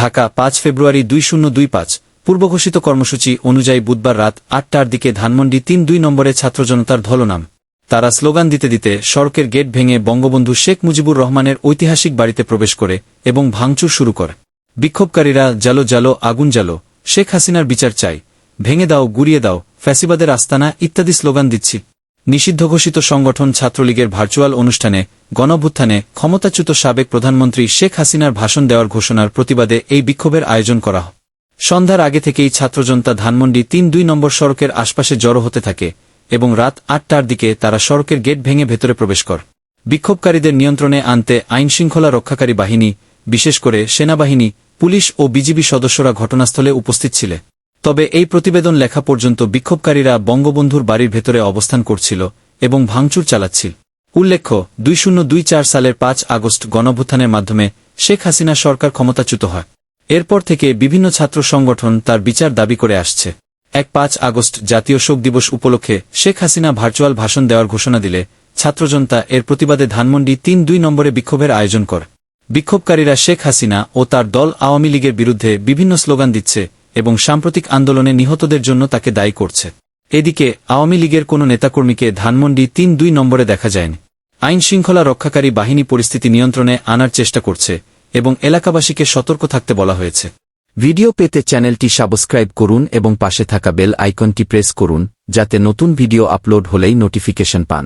ঢাকা পাঁচ ফেব্রুয়ারি দুই শূন্য দুই পাঁচ। পূর্বঘোষিত কর্মসূচি অনুযায়ী বুধবার রাত আটটার দিকে ধানমন্ডি তিন দুই নম্বরে ছাত্র জনতার ধলনাম। তারা স্লোগান দিতে দিতে সড়কের গেট ভেঙে বঙ্গবন্ধু শেখ মুজিবুর রহমানের ঐতিহাসিক বাড়িতে প্রবেশ করে এবং ভাঙচুর শুরু করে। বিক্ষোভকারীরা, জালো জালো, আগুন জালো, শেখ হাসিনার বিচার চাই, ভেঙে দাও, গুড়িয়ে দাও, ফ্যাসিবাদের আস্তানা, ইত্যাদি স্লোগান দিচ্ছি। নিষিদ্ধ ঘোষিত সংগঠন ছাত্রলীগের ভার্চুয়াল অনুষ্ঠানে গণভ্যুত্থানে ক্ষমতাচ্যুত সাবেক প্রধানমন্ত্রী শেখ হাসিনার ভাষণ দেওয়ার ঘোষণার প্রতিবাদে এই বিক্ষোভের আয়োজন করা হয়। সন্ধ্যার আগে থেকেই ছাত্রজনতা ধানমন্ডি তিন দুই নম্বর সড়কের আশপাশে জড়ো হতে থাকে এবং রাত আটটার দিকে তারা সড়কের গেট ভেঙে ভেতরে প্রবেশ কর। বিক্ষোভকারীদের নিয়ন্ত্রণে আনতে আইনশৃঙ্খলা রক্ষাকারী বাহিনী, বিশেষ করে সেনাবাহিনী, পুলিশ ও বিজিবি সদস্যরা ঘটনাস্থলে উপস্থিত ছিলে। তবে এই প্রতিবেদন লেখা পর্যন্ত বিক্ষোভকারীরা বঙ্গবন্ধুর বাড়ির ভেতরে অবস্থান করছিল এবং ভাঙচুর চালাচ্ছিল। উল্লেখ্য, দুই শূন্য দুই চার সালের পাঁচ আগস্ট গণভ্যুত্থানের মাধ্যমে শেখ হাসিনা সরকার ক্ষমতাচ্যুত হয়। এরপর থেকে বিভিন্ন ছাত্র সংগঠন তার বিচার দাবি করে আসছে। এক পাঁচ আগস্ট জাতীয় শোক দিবস উপলক্ষে শেখ হাসিনা ভার্চুয়াল ভাষণ দেওয়ার ঘোষণা দিলে ছাত্রজনতা এর প্রতিবাদে ধানমন্ডি তিন দুই নম্বরে বিক্ষোভের আয়োজন করে। বিক্ষোভকারীরা শেখ হাসিনা ও তার দল আওয়ামী লীগের বিরুদ্ধে বিভিন্ন স্লোগান দিচ্ছে এবং সাম্প্রতিক আন্দোলনে নিহতদের জন্য তাকে দায়ী করছে। এদিকে, আওয়ামী লীগের কোনো নেতাকর্মীকে ধানমন্ডি তিন দুই নম্বরে দেখা যায়নি। আইন শৃঙ্খলা রক্ষাকারী বাহিনী পরিস্থিতি নিয়ন্ত্রণে আনার চেষ্টা করছে এবং এলাকাবাসীকে সতর্ক থাকতে বলা হয়েছে। ভিডিও পেতে চ্যানেলটি সাবস্ক্রাইব করুন এবং পাশে থাকা বেল আইকনটি প্রেস করুন, যাতে নতুন ভিডিও আপলোড হলেই নোটিফিকেশন পান।